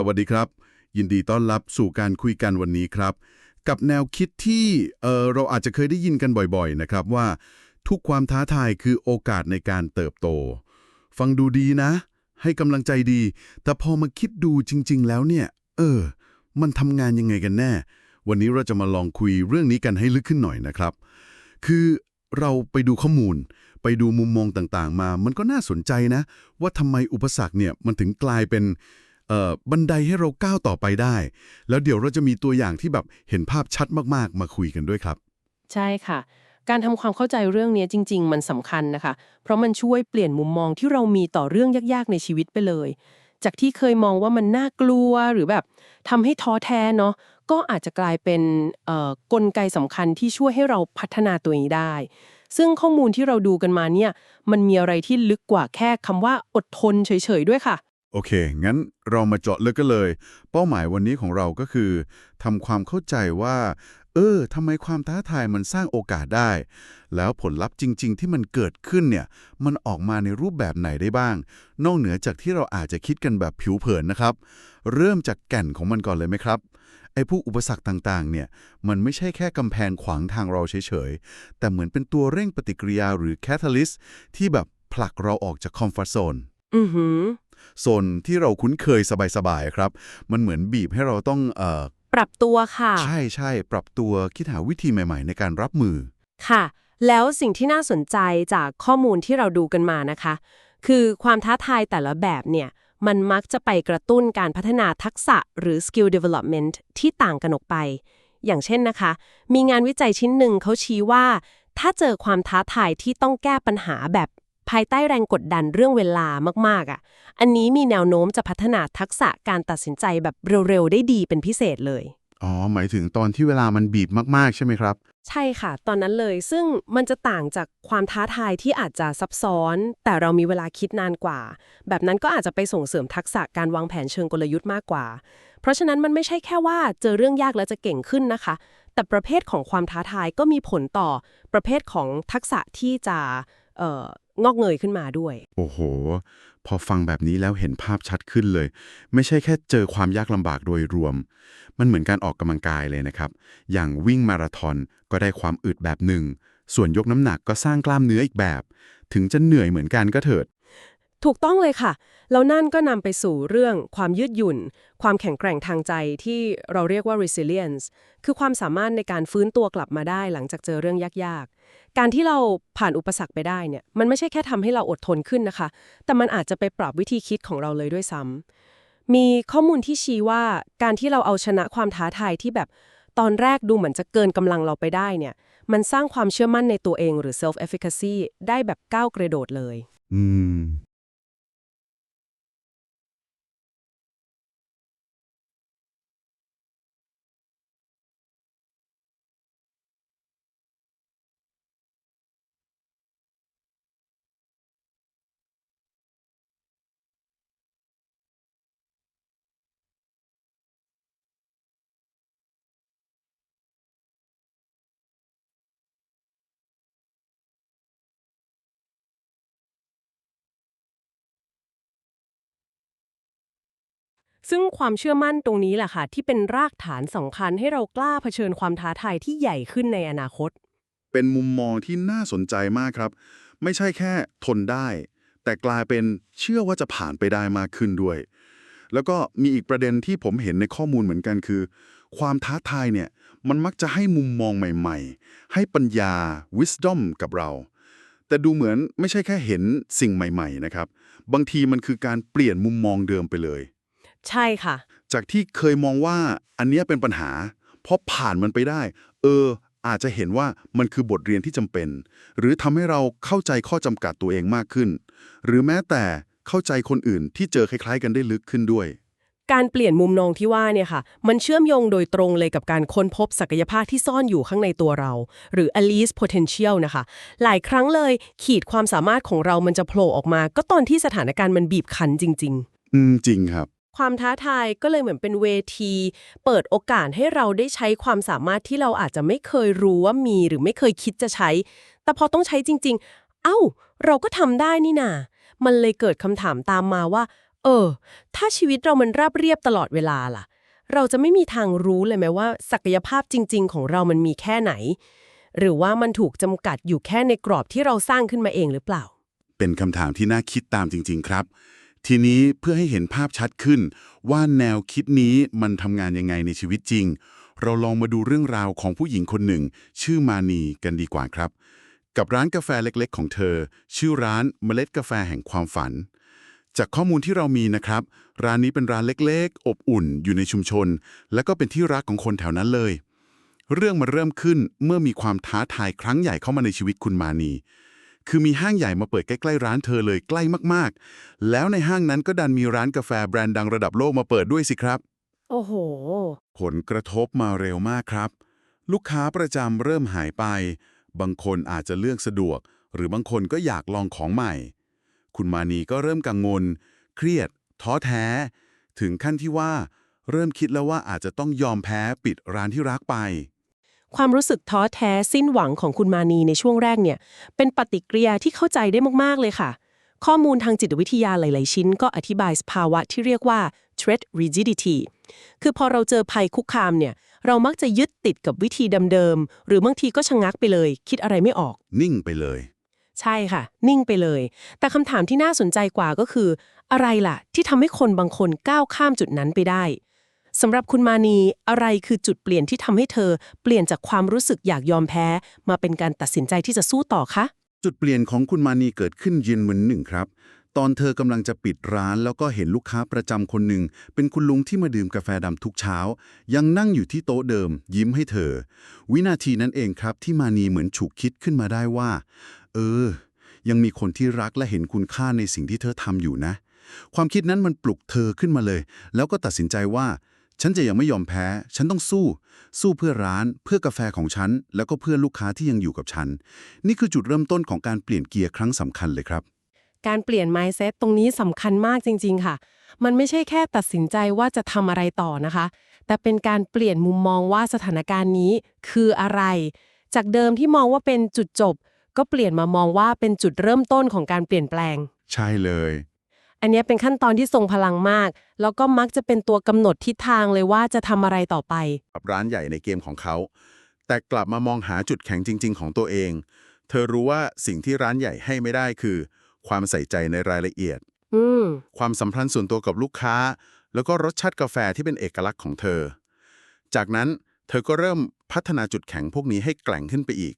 สวัสดีครับ ยินดีต้อนรับสู่การคุยกันวันนี้ครับ กับแนวคิดที่เออเราอาจจะเคยได้ยินกันบ่อยๆนะครับว่า ทุกความท้าทายคือโอกาสในการเติบโต ฟังดูดีนะ ให้กำลังใจดี แต่พอมาคิดดูจริง ๆ แล้วเนี่ย เออ มันทำงานยังไงกันแน่ วันนี้เราจะมาลองคุยเรื่องนี้กันให้ลึกขึ้นหน่อยนะครับ คือเราไปดูข้อมูล ไปดูมุมมองต่างๆ มา มันก็น่าสนใจนะ ว่าทำไมอุปสรรคเนี่ยมันถึงกลายเป็น บันไดให้เราก้าวต่อไปได้ แล้วเดี๋ยวเราจะมีตัวอย่างที่แบบเห็นภาพชัดมากๆ มาคุยกันด้วยครับ ใช่ค่ะ การทำความเข้าใจเรื่องนี้จริง ๆ มันสำคัญนะคะ เพราะมันช่วยเปลี่ยนมุมมองที่เรามีต่อเรื่องยากๆ ในชีวิตไปเลย จากที่เคยมองว่ามันน่ากลัวหรือแบบทำให้ท้อแท้เนาะก็อาจจะกลายเป็นเอ่อกลไกสำคัญที่ช่วยให้เราพัฒนาตัวเองได้ ซึ่งข้อมูลที่เราดูกันมาเนี่ยมันมีอะไรที่ลึกกว่าแค่คำว่าอดทนเฉยๆด้วยค่ะ โอเค งั้นเรามาเจาะลึกกันเลย เป้าหมายวันนี้ของเราก็คือทำความเข้าใจว่า เออทำไมความท้าทายมันสร้างโอกาสได้ แล้วผลลัพธ์จริง ๆ ที่มันเกิดขึ้นเนี่ย มันออกมาในรูปแบบไหนได้บ้าง นอกเหนือจากที่เราอาจจะคิดกันแบบผิวเผินนะครับ เริ่มจากแก่นของมันก่อนเลยไหมครับ ไอ้พวกอุปสรรคต่าง ๆ เนี่ย มันไม่ใช่แค่กำแพงขวางทางเราเฉย ๆ แต่เหมือนเป็นตัวเร่งปฏิกิริยาหรือแคทาลิสที่แบบผลักเราออกจากคอมฟอร์ทโซน อือหือ โซนที่เราคุ้นเคยสบายๆครับ มันเหมือนบีบให้เราต้องเอ่อปรับตัวค่ะ ใช่ใช่ปรับตัวคิดหาวิธีใหม่ ๆ ในการรับมือ ค่ะ แล้วสิ่งที่น่าสนใจจากข้อมูลที่เราดูกันมานะคะ คือความท้าทายแต่ละแบบเนี่ย มันมักจะไปกระตุ้นการพัฒนาทักษะหรือ skill development ที่ต่างกันออกไป อย่างเช่นนะคะ มีงานวิจัยชิ้นหนึ่งเขาชี้ว่า ถ้าเจอความท้าทายที่ต้องแก้ปัญหาแบบ ภายใต้แรงกดดันเรื่องเวลามากๆอะ อันนี้มีแนวโน้มจะพัฒนาทักษะการตัดสินใจแบบเร็ว ๆ ได้ดีเป็นพิเศษเลย อ๋อ หมายถึงตอนที่เวลามันบีบมากๆ ใช่ไหมครับ ใช่ค่ะ ตอนนั้นเลยซึ่งมันจะต่างจากความท้าทายที่อาจจะซับซ้อน แต่เรามีเวลาคิดนานกว่า แบบนั้นก็อาจจะไปส่งเสริมทักษะการวางแผนเชิงกลยุทธ์มากกว่า เพราะฉะนั้นมันไม่ใช่แค่ว่าเจอเรื่องยากแล้วจะเก่งขึ้นนะคะ แต่ประเภทของความท้าทายก็มีผลต่อประเภทของทักษะที่จะเอ่อ งอกเงยขึ้นมาด้วย โอ้โห พอฟังแบบนี้แล้วเห็นภาพชัดขึ้นเลย ไม่ใช่แค่เจอความยากลำบากโดยรวม มันเหมือนการออกกำลังกายเลยนะครับ อย่างวิ่งมาราธอนก็ได้ความอึดแบบหนึ่ง ส่วนยกน้ำหนักก็สร้างกล้ามเนื้ออีกแบบ ถึงจะเหนื่อยเหมือนกันก็เถิด ถูกต้องเลยค่ะ แล้วนั่นก็นำไปสู่เรื่องความยืดหยุ่น ความแข็งแกร่งทางใจที่เราเรียกว่า resilience คือความสามารถในการฟื้นตัวกลับมาได้หลังจากเจอเรื่องยากๆ การที่เราผ่านอุปสรรคไปได้เนี่ย มันไม่ใช่แค่ทำให้เราอดทนขึ้นนะคะ แต่มันอาจจะไปปรับวิธีคิดของเราเลยด้วยซ้ำมีข้อมูลที่ชี้ว่าการที่เราเอาชนะความท้าทายที่แบบตอนแรกดูเหมือนจะเกินกำลังเราไปได้เนี่ย มันสร้างความเชื่อมั่นในตัวเองหรือ self efficacy ได้แบบก้าวกระโดดเลย อืม ซึ่งความเชื่อมั่นตรงนี้แหละค่ะ ที่เป็นรากฐานสำคัญให้เรากล้าเผชิญความท้าทายที่ใหญ่ขึ้นในอนาคต เป็นมุมมองที่น่าสนใจมากครับ ไม่ใช่แค่ทนได้ แต่กลายเป็นเชื่อว่าจะผ่านไปได้มากขึ้นด้วย แล้วก็มีอีกประเด็นที่ผมเห็นในข้อมูลเหมือนกันคือ ความท้าทายเนี่ยมันมักจะให้มุมมองใหม่ๆ ให้ปัญญา wisdom กับเรา แต่ดูเหมือนไม่ใช่แค่เห็นสิ่งใหม่ ๆ นะครับ บางทีมันคือการเปลี่ยนมุมมองเดิมไปเลย ใช่ค่ะ จากที่เคยมองว่าอันเนี้ยเป็นปัญหาพอผ่านมันไปได้ เออ อาจจะเห็นว่ามันคือบทเรียนที่จำเป็น หรือทำให้เราเข้าใจข้อจำกัดตัวเองมากขึ้น หรือแม้แต่เข้าใจคนอื่นที่เจอคล้ายๆ กันได้ลึกขึ้นด้วย การเปลี่ยนมุมมองที่ว่าเนี่ยค่ะ มันเชื่อมโยงโดยตรงเลยกับการค้นพบศักยภาพที่ซ่อนอยู่ข้างในตัวเรา หรือ Alice potential นะคะ หลายครั้งเลยขีดความสามารถของเรามันจะโผล่ออกมา ก็ตอนที่สถานการณ์มันบีบคั้นจริง ๆ อืมจริงครับ ความท้าทายก็เลยเหมือนเป็นเวที เปิดโอกาสให้เราได้ใช้ความสามารถที่เราอาจจะไม่เคยรู้ว่ามีหรือไม่เคยคิดจะใช้ แต่พอต้องใช้จริง ๆ เอ้า เราก็ทำได้นี่นามันเลยเกิดคำถามตามมาว่า เออ ถ้าชีวิตเรามันราบเรียบตลอดเวลาล่ะ เราจะไม่มีทางรู้เลยไหมว่า ศักยภาพจริง ๆ ของเรามันมีแค่ไหน หรือว่ามันถูกจำกัดอยู่แค่ในกรอบที่เราสร้างขึ้นมาเองหรือเปล่า เป็นคำถามที่น่าคิดตามจริง ๆ ครับ ทีนี้เพื่อให้เห็นภาพชัดขึ้น ว่าแนวคิดนี้มันทำงานยังไงในชีวิตจริง เราลองมาดูเรื่องราวของผู้หญิงคนหนึ่ง ชื่อมานีกันดีกว่าครับ กับร้านกาแฟเล็กๆ ของเธอ ชื่อร้านเมล็ดกาแฟแห่งความฝัน จากข้อมูลที่เรามีนะครับ ร้านนี้เป็นร้านเล็กๆ อบอุ่นอยู่ในชุมชน และก็เป็นที่รักของคนแถวนั้นเลย เรื่องมันเริ่มขึ้นเมื่อมีความท้าทายครั้งใหญ่เข้ามาในชีวิตคุณมานี คือมีห้างใหญ่มาเปิดใกล้ๆร้านเธอเลยใกล้มากๆ แล้วในห้างนั้นก็ดันมีร้านกาแฟแบรนด์ดังระดับโลกมาเปิดด้วยสิครับ โอ้โห ผลกระทบมาเร็วมากครับ ลูกค้าประจำเริ่มหายไป บางคนอาจจะเลือกสะดวก หรือบางคนก็อยากลองของใหม่ คุณมานีก็เริ่มกังวล เครียด ท้อแท้ ถึงขั้นที่ว่า เริ่มคิดแล้วว่าอาจจะต้องยอมแพ้ปิดร้านที่รักไป ความรู้สึกท้อแท้สิ้นหวังของคุณมานีในช่วงแรกเนี่ย เป็นปฏิกิริยาที่เข้าใจได้มากๆเลยค่ะ ข้อมูลทางจิตวิทยาหลาย ๆ ชิ้นก็อธิบายสภาวะที่เรียกว่า threat rigidity คือพอเราเจอภัยคุกคามเนี่ย เรามักจะยึดติดกับวิธีเดิมๆ หรือบางทีก็ชะงักไปเลย คิดอะไรไม่ออก นิ่งไปเลย ใช่ค่ะ นิ่งไปเลย แต่คำถามที่น่าสนใจกว่าก็คือ อะไรล่ะ ที่ทำให้คนบางคนก้าวข้ามจุดนั้นไปได้ สำหรับคุณมานีอะไรคือจุดเปลี่ยนที่ทำให้เธอ เปลี่ยนจากความรู้สึกอยากยอมแพ้ มาเป็นการตัดสินใจที่จะสู้ต่อคะจุดเปลี่ยนของคุณมานีเกิดขึ้นเย็นวันหนึ่งครับ ตอนเธอกำลังจะปิดร้าน แล้วก็เห็นลูกค้าประจำคนหนึ่ง เป็นคุณลุงที่มาดื่มกาแฟดำทุกเช้า ยังนั่งอยู่ที่โต๊ะเดิม ยิ้มให้เธอ วินาทีนั้นเองครับ ที่มานีเหมือนฉุกคิดขึ้นมาได้ว่า เออ ยังมีคนที่รักและเห็นคุณค่าในสิ่งที่เธอทำอยู่นะ ความคิดนั้นมันปลุกเธอขึ้นมาเลย แล้วก็ตัดสินใจว่า ฉันจะยังไม่ยอมแพ้ ฉันต้องสู้ สู้เพื่อร้าน เพื่อกาแฟของฉัน แล้วก็เพื่อลูกค้าที่ยังอยู่กับฉัน นี่คือจุดเริ่มต้นของการเปลี่ยนเกียร์ครั้งสำคัญเลยครับ การเปลี่ยน mindset ตรงนี้สำคัญมากจริง ๆ ค่ะ มันไม่ใช่แค่ตัดสินใจว่าจะทำอะไรต่อนะคะ แต่เป็นการเปลี่ยนมุมมองว่าสถานการณ์นี้คืออะไร จากเดิมที่มองว่าเป็นจุดจบ ก็เปลี่ยนมามองว่าเป็นจุดเริ่มต้นของการเปลี่ยนแปลง ใช่เลย อันเนี้ยเป็นขั้นตอนที่ทรงพลังมาก แล้วก็มักจะเป็นตัวกำหนดทิศทางเลยว่าจะทำอะไรต่อไป กับร้านใหญ่ในเกมของเขา แต่กลับมามองหาจุดแข็งจริง ๆ ของตัวเอง เธอรู้ว่าสิ่งที่ร้านใหญ่ให้ไม่ได้คือ ความใส่ใจในรายละเอียดอืมความสัมพันธ์ส่วนตัวกับลูกค้า แล้วก็รสชาติกาแฟที่เป็นเอกลักษณ์ของเธอ จากนั้นเธอก็เริ่มพัฒนาจุดแข็งพวกนี้ให้แกร่งขึ้นไปอีก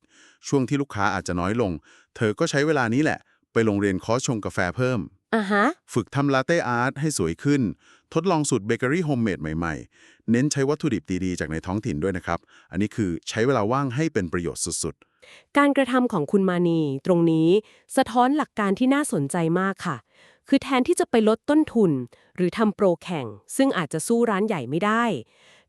ช่วงที่ลูกค้าอาจจะน้อยลง เธอก็ใช้เวลานี้แหละ ไปโรงเรียนคอร์สชงกาแฟเพิ่ม อะฮะ ฝึกทำลาเต้อาร์ตให้สวยขึ้น ทดลองสูตรเบเกอรี่โฮมเมดใหม่ๆ เน้นใช้วัตถุดิบดีๆ จากในท้องถิ่นด้วยนะครับ อันนี้คือใช้เวลาว่างให้เป็นประโยชน์สุดการกระทำของคุณมานีตรงนี้สะท้อนหลักการที่น่าสนใจมากค่ะ คือแทนที่จะไปลดต้นทุน หรือทำโปรแข่ง ซึ่งอาจจะสู้ร้านใหญ่ไม่ได้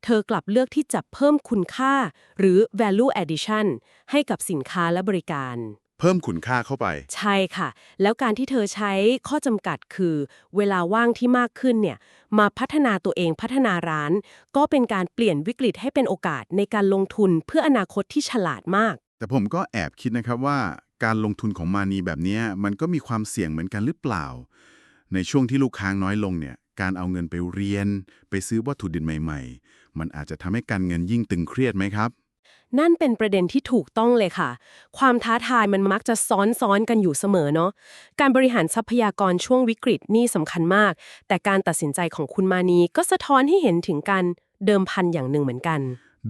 เธอกลับเลือกที่จะเพิ่มคุณค่า หรือ value addition ให้กับสินค้าและบริการๆ เพิ่มคุณค่าเข้าไป ใช่ค่ะ แล้วการที่เธอใช้ข้อจำกัดคือ เวลาว่างที่มากขึ้นเนี่ยมาพัฒนาตัวเองพัฒนาร้าน ก็เป็นการเปลี่ยนวิกฤตให้เป็นโอกาสในการลงทุนเพื่ออนาคตที่ฉลาดมาก แต่ผมก็แอบคิดนะครับว่าการลงทุนของมานีแบบเนี้ยมันก็มีความเสี่ยงเหมือนกันหรือเปล่า ในช่วงที่ลูกค้าน้อยลงเนี่ยการเอาเงินไปเรียน ไปซื้อวัตถุดิบใหม่ ๆ มันอาจจะทำให้การเงินยิ่งตึงเครียดไหมครับ นั่นเป็นประเด็นที่ถูกต้องเลยค่ะ ความท้าทายมันมักจะซ้อนๆกันอยู่เสมอเนาะ การบริหารทรัพยากรช่วงวิกฤตนี่สำคัญมาก แต่การตัดสินใจของคุณมานีก็สะท้อนให้เห็นถึงการเดิมพันอย่างหนึ่งเหมือนกัน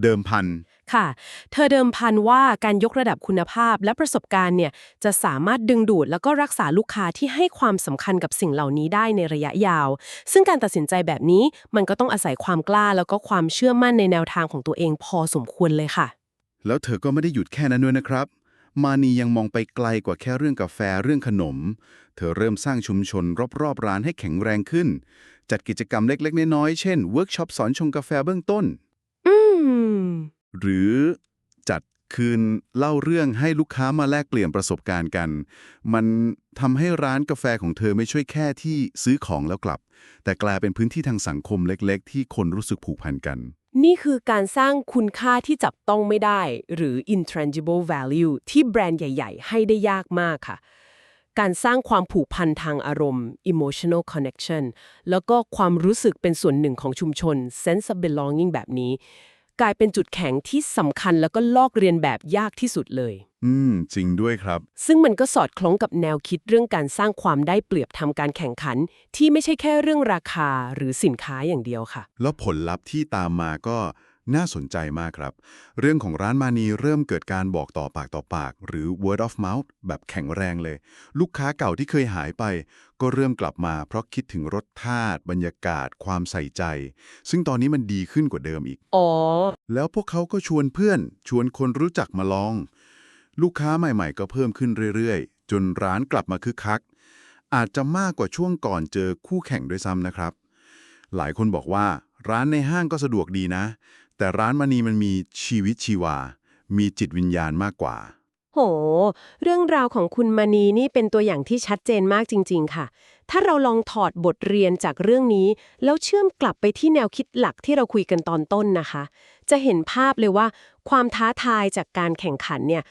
เดิมพัน ค่ะ เธอเดิมพันว่าการยกระดับคุณภาพและประสบการณ์เนี่ยจะสามารถดึงดูดแล้วก็รักษาลูกค้าที่ให้ความสำคัญกับสิ่งเหล่านี้ได้ในระยะยาว ซึ่งการตัดสินใจแบบนี้มันก็ต้องอาศัยความกล้าแล้วก็ความเชื่อมั่นในแนวทางของตัวเองพอสมควรเลยค่ะ แล้วเธอก็ไม่ได้หยุดแค่นั้นด้วยนะครับ มานียังมองไปไกลกว่าแค่เรื่องกาแฟเรื่องขนม เธอเริ่มสร้างชุมชนรอบๆร้านให้แข็งแรงขึ้น จัดกิจกรรมเล็กๆน้อยๆเช่นเวิร์กช็อปสอนชงกาแฟเบื้องต้น อืมหรือจัดคืนเล่าเรื่องให้ลูกค้ามาแลกเปลี่ยนประสบการณ์กัน มัน ทำให้ร้านกาแฟของเธอไม่ช่วยแค่ที่ซื้อของแล้วกลับ แต่กลายเป็นพื้นที่ทางสังคมเล็กๆ ที่คนรู้สึกผูกพันกัน นี่คือการสร้างคุณค่าที่จับต้องไม่ได้ หรือ intangible value ที่แบรนด์ใหญ่ ๆ ให้ได้ยากมากค่ะ การสร้างความผูกพันทางอารมณ์ emotional connection แล้วก็ความรู้สึกเป็นส่วนหนึ่งของชุมชน sense of belonging แบบนี้ กลายเป็นจุดแข็งที่สำคัญแล้วก็ลอกเรียนแบบยากที่สุดเลย อืม จริงด้วยครับ ซึ่งมันก็สอดคล้องกับแนวคิดเรื่องการสร้างความได้เปรียบทำการแข่งขัน ที่ไม่ใช่แค่เรื่องราคาหรือสินค้าอย่างเดียวค่ะ แล้วผลลัพธ์ที่ตามมาก็ น่าสนใจมากครับ เรื่องของร้านมานีเริ่มเกิดการบอกต่อปากต่อปาก หรือ word of mouth แบบแข็งแรงเลย ลูกค้าเก่าที่เคยหายไป ก็เริ่มกลับมาเพราะคิดถึงรสชาติ บรรยากาศ ความใส่ใจ ซึ่งตอนนี้มันดีขึ้นกว่าเดิมอีก อ๋อ แล้วพวกเขาก็ชวนเพื่อน ชวนคนรู้จักมาลอง ลูกค้าใหม่ๆ ก็เพิ่มขึ้นเรื่อยๆ จนร้านกลับมาคึกคัก อาจจะมากกว่าช่วงก่อนเจอคู่แข่งด้วยซ้ำนะครับ หลายคนบอกว่าร้านในห้างก็สะดวกดีนะ แต่ร้านมณีมันมีชีวิตชีวา มีจิตวิญญาณมากกว่า โห เรื่องราวของคุณมณีนี่เป็นตัวอย่างที่ชัดเจนมากจริง ๆ ค่ะ ถ้าเราลองถอดบทเรียนจากเรื่องนี้ แล้วเชื่อมกลับไปที่แนวคิดหลักที่เราคุยกันตอนต้นนะคะ จะเห็นภาพเลยว่า ความท้าทายจากการแข่งขันเนี่ย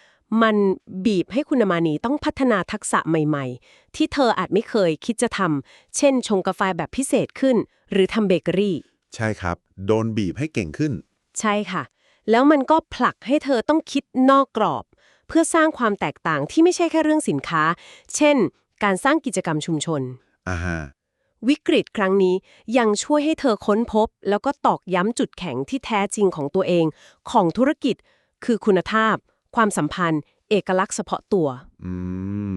มันบีบให้คุณมานีต้องพัฒนาทักษะใหม่ๆ ที่เธออาจไม่เคยคิดจะทำ เช่น ชงกาแฟแบบพิเศษขึ้น หรือทำเบเกอรี่ ใช่ครับ โดนบีบให้เก่งขึ้น ใช่ค่ะ แล้วมันก็ผลักให้เธอต้องคิดนอกกรอบ เพื่อสร้างความแตกต่างที่ไม่ใช่แค่เรื่องสินค้า เช่น การสร้างกิจกรรมชุมชน อ่าฮะวิกฤตครั้งนี้ยังช่วยให้เธอค้นพบ แล้วก็ตอกย้ำจุดแข็งที่แท้จริงของตัวเอง ของธุรกิจ คือคุณภาพ ความสัมพันธ์ เอกลักษณ์เฉพาะตัวอื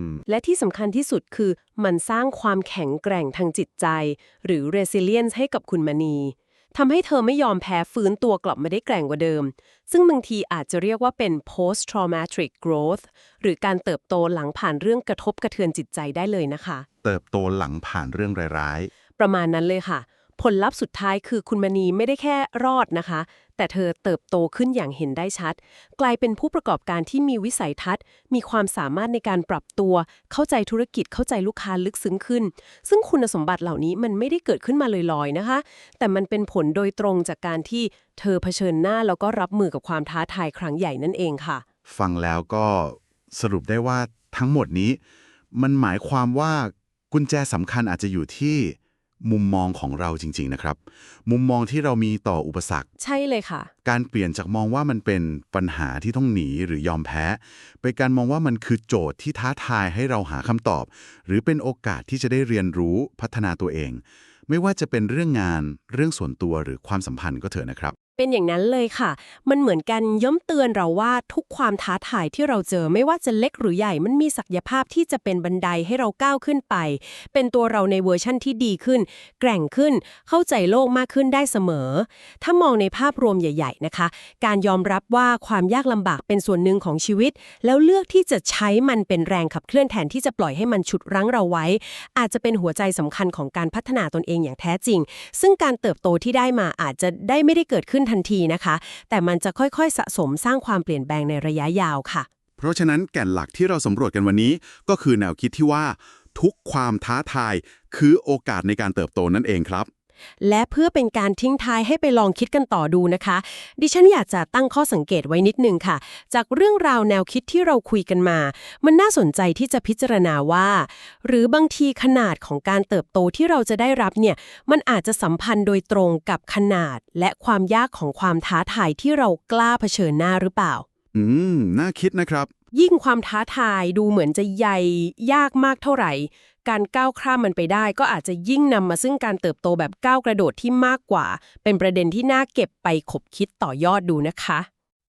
มและที่สำคัญที่สุดคือ มันสร้างความแข็งแกร่งทางจิตใจ หรือ resilience ให้กับคุณมณี ทำให้เธอไม่ยอมแพ้ฟื้นตัวกลับมาได้แกร่งกว่าเดิม ซึ่งบางทีอาจจะเรียกว่าเป็น post traumatic growth หรือการเติบโตหลังผ่านเรื่องกระทบกระเทือนจิตใจได้เลยนะคะ เติบโตหลังผ่านเรื่องร้ายประมาณนั้นเลยค่ะ ผลลัพธ์สุดท้ายคือคุณมณีไม่ได้แค่รอดนะคะ แต่เธอเติบโตขึ้นอย่างเห็นได้ชัด กลายเป็นผู้ประกอบการที่มีวิสัยทัศน์ มีความสามารถในการปรับตัว เข้าใจธุรกิจเข้าใจลูกค้าลึกซึ้งขึ้น ซึ่งคุณสมบัติเหล่านี้มันไม่ได้เกิดขึ้นมาลอยๆนะคะ แต่มันเป็นผลโดยตรงจากการที่เธอเผชิญหน้าแล้วก็รับมือกับความท้าทายครั้งใหญ่นั่นเองค่ะ ฟังแล้วก็สรุปได้ว่าทั้งหมดนี้ มันหมายความว่ากุญแจสำคัญอาจจะอยู่ที่ มุมมองของเราจริง ๆ นะครับ มุมมองที่เรามีต่ออุปสรรค ใช่เลยค่ะ การเปลี่ยนจากมองว่ามันเป็นปัญหาที่ต้องหนีหรือยอมแพ้ไปการมองว่ามันคือโจทย์ที่ท้าทายให้เราหาคำตอบ หรือเป็นโอกาสที่จะได้เรียนรู้พัฒนาตัวเอง ไม่ว่าจะเป็นเรื่องงาน เรื่องส่วนตัวหรือความสัมพันธ์ก็เถอะนะครับ เป็นอย่างนั้นเลยค่ะ มันเหมือนกันย้ำเตือนเราว่าทุกความท้าทายที่เราเจอไม่ว่าจะเล็กหรือใหญ่มันมีศักยภาพที่จะเป็นบันไดให้เราก้าวขึ้นไป เป็นตัวเราในเวอร์ชั่นที่ดีขึ้น แกร่งขึ้น เข้าใจโลกมากขึ้นได้เสมอ ถ้ามองในภาพรวมใหญ่ ๆนะคะ การยอมรับว่าความยากลำบากเป็นส่วนหนึ่งของชีวิต แล้วเลือกที่จะใช้มันเป็นแรงขับเคลื่อนแทนที่จะปล่อยให้มันฉุดรั้งเราไว้ อาจจะเป็นหัวใจสำคัญของการพัฒนาตนเองอย่างแท้จริง ซึ่งการเติบโตที่ได้มาอาจจะได้ไม่ได้เกิดขึ้นนทันทีนะคะ แต่มันจะค่อยๆ สะสมสร้างความเปลี่ยนแปลงในระยะยาวค่ะ เพราะฉะนั้นแก่นหลักที่เราสำรวจกันวันนี้ ก็คือแนวคิดที่ว่า ทุกความท้าทาย คือโอกาสในการเติบโตนั่นเองครับ และเพื่อเป็นการทิ้งท้ายให้ไปลองคิดกันต่อดูนะคะ ดิฉันอยากจะตั้งข้อสังเกตไว้นิดนึงค่ะ จากเรื่องราวแนวคิดที่เราคุยกันมา มันน่าสนใจที่จะพิจารณาว่า หรือบางทีขนาดของการเติบโตที่เราจะได้รับเนี่ยมันอาจจะสัมพันธ์โดยตรงกับขนาด และความยากของความท้าทายที่เรากล้าเผชิญหน้าหรือเปล่า อืม น่าคิดนะครับ ยิ่งความท้าทายดูเหมือนจะใหญ่ยากมากเท่าไหร่ การก้าวข้ามมันไปได้ ก็อาจจะยิ่งนำมาซึ่งการเติบโตแบบก้าวกระโดดที่มากกว่า เป็นประเด็นที่น่าเก็บไปขบคิดต่อยอดดูนะคะ